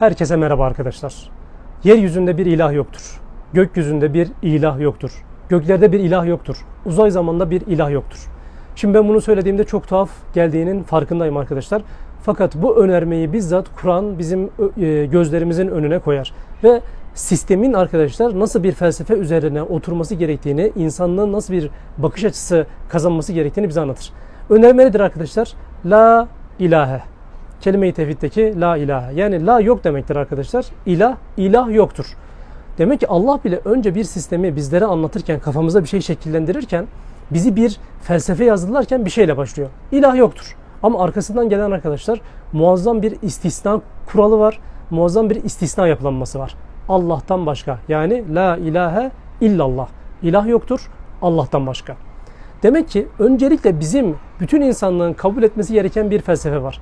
Herkese merhaba arkadaşlar. Yeryüzünde bir ilah yoktur. Gökyüzünde bir ilah yoktur. Göklerde bir ilah yoktur. Uzay zamanda bir ilah yoktur. Şimdi ben bunu söylediğimde çok tuhaf geldiğinin farkındayım arkadaşlar. Fakat bu önermeyi bizzat Kur'an bizim e, gözlerimizin önüne koyar. Ve sistemin arkadaşlar nasıl bir felsefe üzerine oturması gerektiğini, insanlığın nasıl bir bakış açısı kazanması gerektiğini bize anlatır. Önerme nedir arkadaşlar? La ilahe. Kelime-i tevhiddeki la ilahe. Yani la yok demektir arkadaşlar. İlah, ilah yoktur. Demek ki Allah bile önce bir sistemi bizlere anlatırken, kafamıza bir şey şekillendirirken, bizi bir felsefe yazdılarken bir şeyle başlıyor. İlah yoktur. Ama arkasından gelen arkadaşlar muazzam bir istisna kuralı var. Muazzam bir istisna yapılanması var. Allah'tan başka. Yani la ilahe illallah. İlah yoktur Allah'tan başka. Demek ki öncelikle bizim bütün insanlığın kabul etmesi gereken bir felsefe var.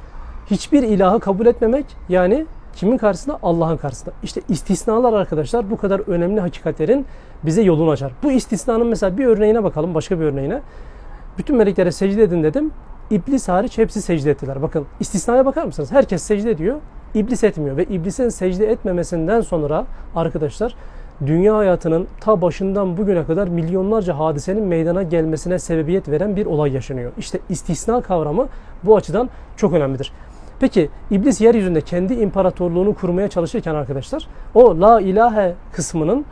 Hiçbir ilahı kabul etmemek yani kimin karşısında? Allah'ın karşısında. İşte istisnalar arkadaşlar bu kadar önemli hakikatlerin bize yolunu açar. Bu istisnanın mesela bir örneğine bakalım, başka bir örneğine. Bütün meleklere secde edin dedim. İblis hariç hepsi secde ettiler. Bakın istisnaya bakar mısınız? Herkes secde ediyor. İblis etmiyor ve iblisin secde etmemesinden sonra arkadaşlar dünya hayatının ta başından bugüne kadar milyonlarca hadisenin meydana gelmesine sebebiyet veren bir olay yaşanıyor. İşte istisna kavramı bu açıdan çok önemlidir. Peki iblis yeryüzünde kendi imparatorluğunu kurmaya çalışırken arkadaşlar o la ilahe kısmının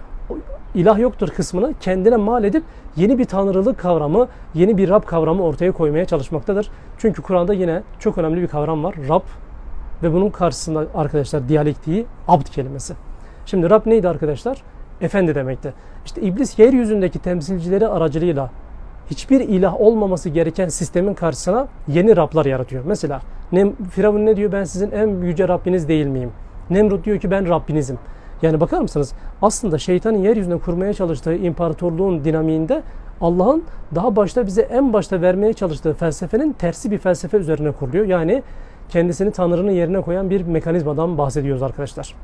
ilah yoktur kısmını kendine mal edip yeni bir tanrılık kavramı, yeni bir Rab kavramı ortaya koymaya çalışmaktadır. Çünkü Kur'an'da yine çok önemli bir kavram var. Rab ve bunun karşısında arkadaşlar diyalektiği abd kelimesi. Şimdi Rab neydi arkadaşlar? Efendi demekti. İşte iblis yeryüzündeki temsilcileri aracılığıyla hiçbir ilah olmaması gereken sistemin karşısına yeni Rablar yaratıyor. Mesela Firavun ne diyor? Ben sizin en yüce Rabbiniz değil miyim? Nemrut diyor ki ben Rabbinizim. Yani bakar mısınız? Aslında şeytanın yeryüzünde kurmaya çalıştığı imparatorluğun dinamiğinde Allah'ın daha başta bize en başta vermeye çalıştığı felsefenin tersi bir felsefe üzerine kuruluyor. Yani kendisini Tanrı'nın yerine koyan bir mekanizmadan bahsediyoruz arkadaşlar.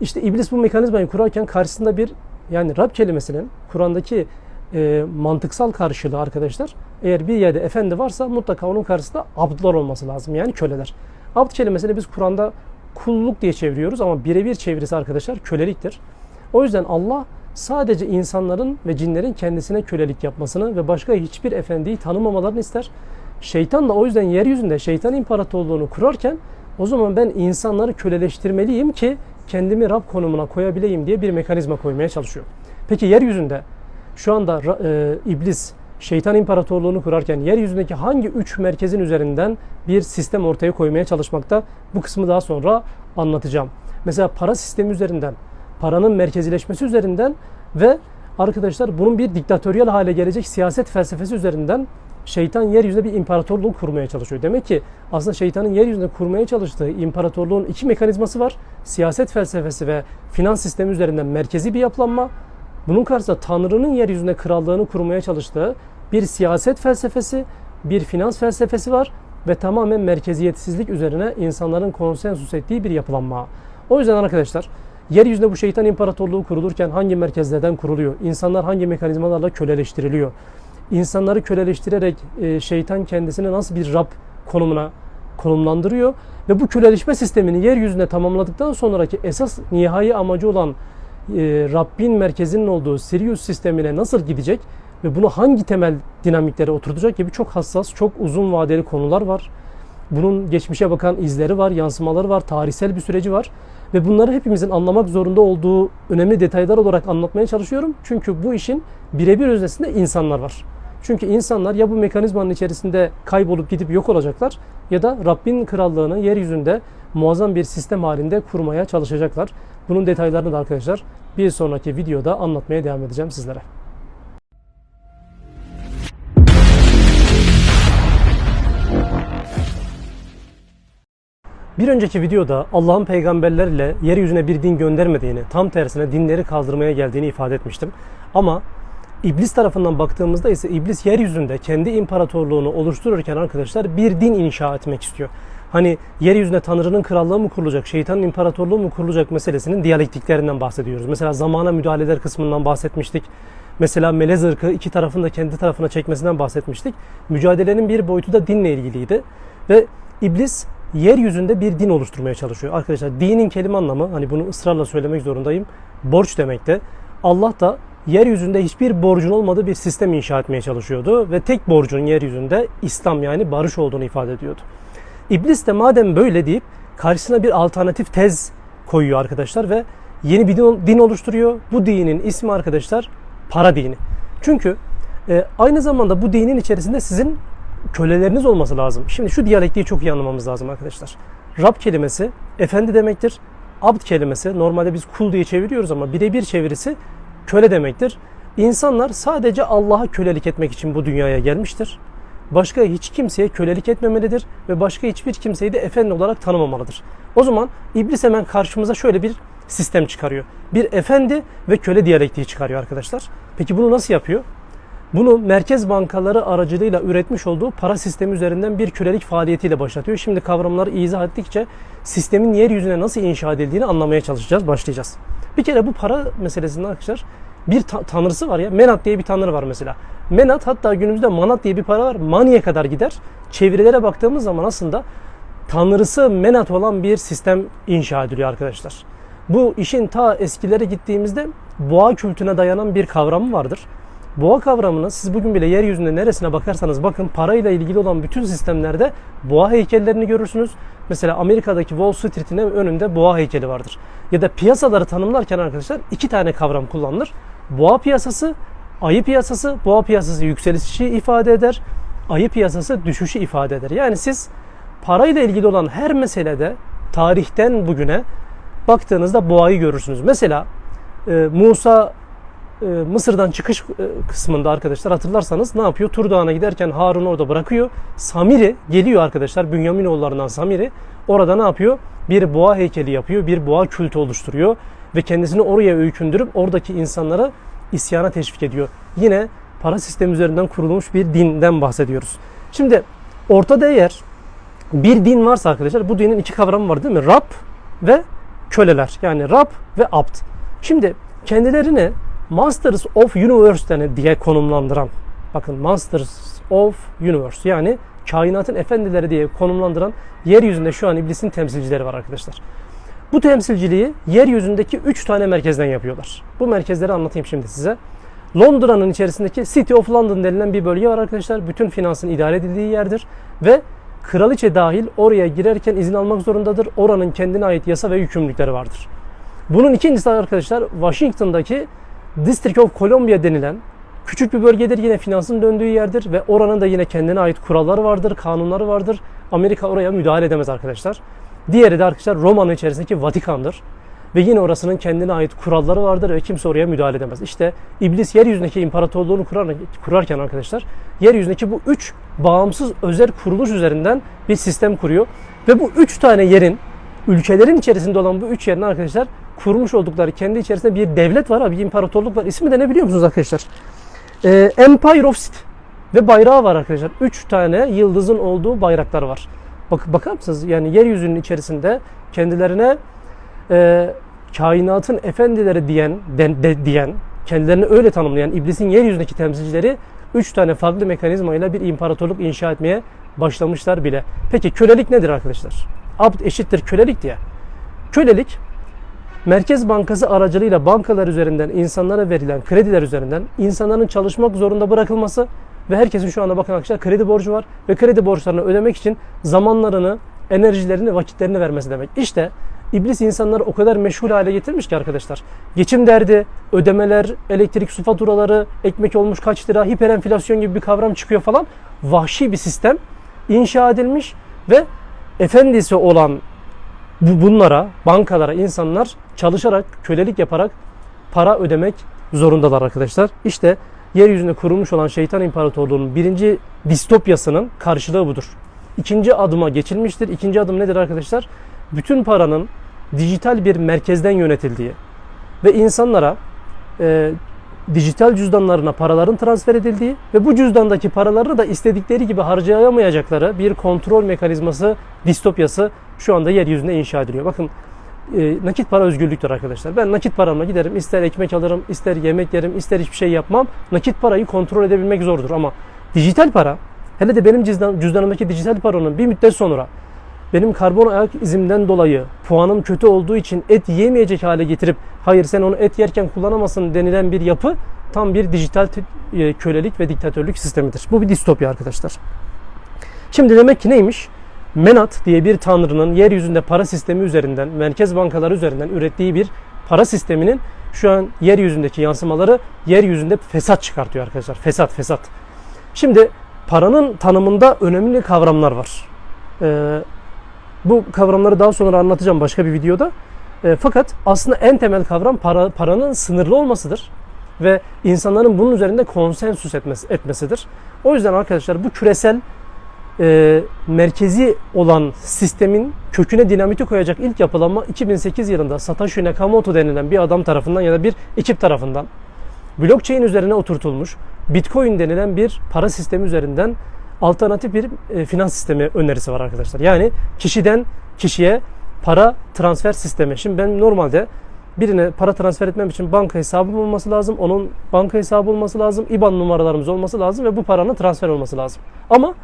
İşte iblis bu mekanizmayı kurarken karşısında bir yani Rab kelimesinin Kur'an'daki e, mantıksal karşılığı arkadaşlar eğer bir yerde efendi varsa mutlaka onun karşısında abdlar olması lazım yani köleler. Abd kelimesini biz Kur'an'da kulluk diye çeviriyoruz ama birebir çevirisi arkadaşlar köleliktir. O yüzden Allah sadece insanların ve cinlerin kendisine kölelik yapmasını ve başka hiçbir efendiyi tanımamalarını ister. Şeytan da o yüzden yeryüzünde şeytan imparatorluğunu kurarken o zaman ben insanları köleleştirmeliyim ki kendimi Rab konumuna koyabileyim diye bir mekanizma koymaya çalışıyor. Peki yeryüzünde şu anda e, iblis şeytan imparatorluğunu kurarken yeryüzündeki hangi üç merkezin üzerinden bir sistem ortaya koymaya çalışmakta? Bu kısmı daha sonra anlatacağım. Mesela para sistemi üzerinden, paranın merkezileşmesi üzerinden ve arkadaşlar bunun bir diktatöryel hale gelecek siyaset felsefesi üzerinden şeytan yeryüzünde bir imparatorluk kurmaya çalışıyor. Demek ki aslında şeytanın yeryüzünde kurmaya çalıştığı imparatorluğun iki mekanizması var. Siyaset felsefesi ve finans sistemi üzerinden merkezi bir yapılanma. Bunun karşısında Tanrı'nın yeryüzünde krallığını kurmaya çalıştığı bir siyaset felsefesi, bir finans felsefesi var ve tamamen merkeziyetsizlik üzerine insanların konsensus ettiği bir yapılanma. O yüzden arkadaşlar yeryüzünde bu şeytan imparatorluğu kurulurken hangi merkezlerden kuruluyor? İnsanlar hangi mekanizmalarla köleleştiriliyor? İnsanları köleleştirerek e, şeytan kendisini nasıl bir Rab konumuna konumlandırıyor ve bu köleleşme sistemini yeryüzünde tamamladıktan sonraki esas nihai amacı olan Rabbin merkezinin olduğu Sirius sistemine nasıl gidecek ve bunu hangi temel dinamiklere oturtacak gibi çok hassas, çok uzun vadeli konular var. Bunun geçmişe bakan izleri var, yansımaları var, tarihsel bir süreci var. Ve bunları hepimizin anlamak zorunda olduğu önemli detaylar olarak anlatmaya çalışıyorum. Çünkü bu işin birebir öznесinde insanlar var. Çünkü insanlar ya bu mekanizmanın içerisinde kaybolup gidip yok olacaklar ya da Rabbin krallığını yeryüzünde muazzam bir sistem halinde kurmaya çalışacaklar. Bunun detaylarını da arkadaşlar bir sonraki videoda anlatmaya devam edeceğim sizlere. Bir önceki videoda Allah'ın peygamberlerle yeryüzüne bir din göndermediğini, tam tersine dinleri kaldırmaya geldiğini ifade etmiştim. Ama İblis tarafından baktığımızda ise iblis yeryüzünde kendi imparatorluğunu oluştururken arkadaşlar bir din inşa etmek istiyor. Hani yeryüzünde Tanrı'nın krallığı mı kurulacak, şeytanın imparatorluğu mu kurulacak meselesinin diyalektiklerinden bahsediyoruz. Mesela zamana müdahaleler kısmından bahsetmiştik. Mesela melez ırkı iki tarafın da kendi tarafına çekmesinden bahsetmiştik. Mücadelenin bir boyutu da dinle ilgiliydi. Ve iblis yeryüzünde bir din oluşturmaya çalışıyor. Arkadaşlar dinin kelime anlamı hani bunu ısrarla söylemek zorundayım. Borç demekte. Allah da yeryüzünde hiçbir borcun olmadığı bir sistem inşa etmeye çalışıyordu ve tek borcun yeryüzünde İslam yani barış olduğunu ifade ediyordu. İblis de madem böyle deyip karşısına bir alternatif tez koyuyor arkadaşlar ve yeni bir din- oluşturuyor. Bu dinin ismi arkadaşlar para dini. Çünkü e, aynı zamanda bu dinin içerisinde sizin köleleriniz olması lazım. Şimdi şu diyalektiği çok iyi anlamamız lazım arkadaşlar. Rab kelimesi efendi demektir. Abd kelimesi normalde biz kul diye çeviriyoruz ama birebir çevirisi köle demektir. İnsanlar sadece Allah'a kölelik etmek için bu dünyaya gelmiştir. Başka hiç kimseye kölelik etmemelidir ve başka hiçbir kimseyi de efendi olarak tanımamalıdır. O zaman iblis hemen karşımıza şöyle bir sistem çıkarıyor. Bir efendi ve köle diyalektiği çıkarıyor arkadaşlar. Peki bunu nasıl yapıyor? Bunu merkez bankaları aracılığıyla üretmiş olduğu para sistemi üzerinden bir kölelik faaliyetiyle başlatıyor. Şimdi kavramları izah ettikçe sistemin yeryüzüne nasıl inşa edildiğini anlamaya çalışacağız, başlayacağız. Bir kere bu para meselesinde arkadaşlar bir ta- tanrısı var ya. Menat diye bir tanrı var mesela. Menat hatta günümüzde manat diye bir para var. Maniye kadar gider. Çevirilere baktığımız zaman aslında tanrısı Menat olan bir sistem inşa ediliyor arkadaşlar. Bu işin ta eskilere gittiğimizde boğa kültüne dayanan bir kavramı vardır. Boğa kavramını siz bugün bile yeryüzünde neresine bakarsanız bakın parayla ilgili olan bütün sistemlerde boğa heykellerini görürsünüz. Mesela Amerika'daki Wall Street'in önünde boğa heykeli vardır. Ya da piyasaları tanımlarken arkadaşlar iki tane kavram kullanılır. Boğa piyasası, ayı piyasası. Boğa piyasası yükselişi ifade eder. Ayı piyasası düşüşü ifade eder. Yani siz parayla ilgili olan her meselede tarihten bugüne baktığınızda boğayı görürsünüz. Mesela e, Musa e, Mısır'dan çıkış e, kısmında arkadaşlar hatırlarsanız ne yapıyor? Tur Dağı'na giderken Harun orada bırakıyor. Samiri geliyor arkadaşlar. Bünyaminoğullarından Samiri. Orada ne yapıyor? Bir boğa heykeli yapıyor. Bir boğa kültü oluşturuyor. Ve kendisini oraya öykündürüp oradaki insanlara isyana teşvik ediyor. Yine para sistemi üzerinden kurulmuş bir dinden bahsediyoruz. Şimdi ortada eğer bir din varsa arkadaşlar bu dinin iki kavramı var değil mi? Rab ve köleler. Yani Rab ve Abd. Şimdi kendilerini Masters of Universe diye konumlandıran bakın Masters of Universe yani kainatın efendileri diye konumlandıran yeryüzünde şu an iblisin temsilcileri var arkadaşlar. Bu temsilciliği yeryüzündeki 3 tane merkezden yapıyorlar. Bu merkezleri anlatayım şimdi size. Londra'nın içerisindeki City of London denilen bir bölge var arkadaşlar. Bütün finansın idare edildiği yerdir ve kraliçe dahil oraya girerken izin almak zorundadır. Oranın kendine ait yasa ve yükümlülükleri vardır. Bunun ikincisi arkadaşlar Washington'daki District of Columbia denilen küçük bir bölgedir. Yine finansın döndüğü yerdir ve oranın da yine kendine ait kuralları vardır, kanunları vardır. Amerika oraya müdahale edemez arkadaşlar. Diğeri de arkadaşlar Roma'nın içerisindeki Vatikan'dır. Ve yine orasının kendine ait kuralları vardır ve kimse oraya müdahale edemez. İşte iblis yeryüzündeki imparatorluğunu kurar, kurarken arkadaşlar yeryüzündeki bu üç bağımsız özel kuruluş üzerinden bir sistem kuruyor. Ve bu üç tane yerin ülkelerin içerisinde olan bu üç yerin arkadaşlar kurmuş oldukları kendi içerisinde bir devlet var abi, bir imparatorluk var. İsmi de ne biliyor musunuz arkadaşlar? Ee, Empire of Sith ve bayrağı var arkadaşlar. Üç tane yıldızın olduğu bayraklar var. Bak, bakar mısınız? Yani yeryüzünün içerisinde kendilerine e, kainatın efendileri diyen, de, de- diyen, kendilerini öyle tanımlayan iblisin yeryüzündeki temsilcileri üç tane farklı mekanizmayla bir imparatorluk inşa etmeye başlamışlar bile. Peki kölelik nedir arkadaşlar? Abd eşittir kölelik diye. Kölelik Merkez Bankası aracılığıyla bankalar üzerinden insanlara verilen krediler üzerinden insanların çalışmak zorunda bırakılması ve herkesin şu anda bakın arkadaşlar kredi borcu var ve kredi borçlarını ödemek için zamanlarını, enerjilerini, vakitlerini vermesi demek. İşte iblis insanları o kadar meşgul hale getirmiş ki arkadaşlar. Geçim derdi, ödemeler, elektrik su faturaları, ekmek olmuş kaç lira, hiperenflasyon gibi bir kavram çıkıyor falan. Vahşi bir sistem inşa edilmiş ve efendisi olan bu bunlara, bankalara insanlar çalışarak, kölelik yaparak para ödemek zorundalar arkadaşlar. İşte yeryüzünde kurulmuş olan şeytan imparatorluğunun birinci distopyasının karşılığı budur. İkinci adıma geçilmiştir. İkinci adım nedir arkadaşlar? Bütün paranın dijital bir merkezden yönetildiği ve insanlara e, dijital cüzdanlarına paraların transfer edildiği ve bu cüzdandaki paraları da istedikleri gibi harcayamayacakları bir kontrol mekanizması, distopyası şu anda yeryüzünde inşa ediliyor. Bakın e, nakit para özgürlüktür arkadaşlar. Ben nakit paramla giderim, ister ekmek alırım, ister yemek yerim, ister hiçbir şey yapmam. Nakit parayı kontrol edebilmek zordur ama dijital para, hele de benim cüzdan, cüzdanımdaki dijital paranın bir müddet sonra benim karbon ayak izimden dolayı puanım kötü olduğu için et yiyemeyecek hale getirip hayır sen onu et yerken kullanamazsın denilen bir yapı tam bir dijital e, kölelik ve diktatörlük sistemidir. Bu bir distopya arkadaşlar. Şimdi demek ki neymiş? Menat diye bir tanrının yeryüzünde para sistemi üzerinden, merkez bankaları üzerinden ürettiği bir para sisteminin şu an yeryüzündeki yansımaları yeryüzünde fesat çıkartıyor arkadaşlar. Fesat, fesat. Şimdi paranın tanımında önemli kavramlar var. Ee, bu kavramları daha sonra anlatacağım başka bir videoda. Ee, fakat aslında en temel kavram para, paranın sınırlı olmasıdır ve insanların bunun üzerinde konsensüs etmesi, etmesidir. O yüzden arkadaşlar bu küresel e, merkezi olan sistemin köküne dinamiti koyacak ilk yapılanma 2008 yılında Satoshi Nakamoto denilen bir adam tarafından ya da bir ekip tarafından blockchain üzerine oturtulmuş Bitcoin denilen bir para sistemi üzerinden alternatif bir e, finans sistemi önerisi var arkadaşlar. Yani kişiden kişiye para transfer sistemi. Şimdi ben normalde birine para transfer etmem için banka hesabım olması lazım. Onun banka hesabı olması lazım. IBAN numaralarımız olması lazım ve bu paranın transfer olması lazım. Ama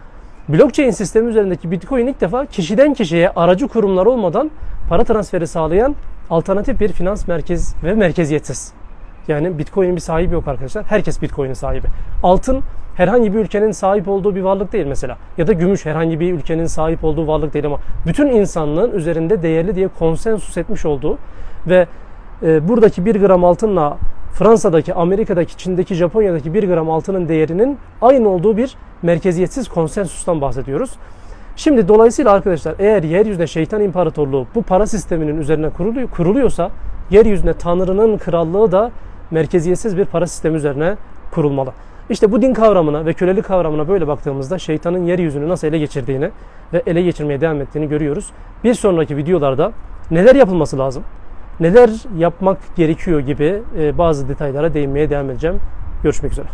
blockchain sistemi üzerindeki Bitcoin ilk defa kişiden kişiye aracı kurumlar olmadan para transferi sağlayan alternatif bir finans merkez ve merkeziyetsiz. Yani Bitcoin'in bir sahibi yok arkadaşlar. Herkes Bitcoin'in sahibi. Altın herhangi bir ülkenin sahip olduğu bir varlık değil mesela. Ya da gümüş herhangi bir ülkenin sahip olduğu varlık değil ama bütün insanlığın üzerinde değerli diye konsensus etmiş olduğu ve e, buradaki 1 gram altınla Fransa'daki, Amerika'daki, Çin'deki, Japonya'daki 1 gram altının değerinin aynı olduğu bir merkeziyetsiz konsensustan bahsediyoruz. Şimdi dolayısıyla arkadaşlar eğer yeryüzünde şeytan imparatorluğu bu para sisteminin üzerine kuruluyor, kuruluyorsa yeryüzünde Tanrı'nın krallığı da merkeziyetsiz bir para sistemi üzerine kurulmalı. İşte bu din kavramına ve kölelik kavramına böyle baktığımızda şeytanın yeryüzünü nasıl ele geçirdiğini ve ele geçirmeye devam ettiğini görüyoruz. Bir sonraki videolarda neler yapılması lazım, neler yapmak gerekiyor gibi e, bazı detaylara değinmeye devam edeceğim. Görüşmek üzere.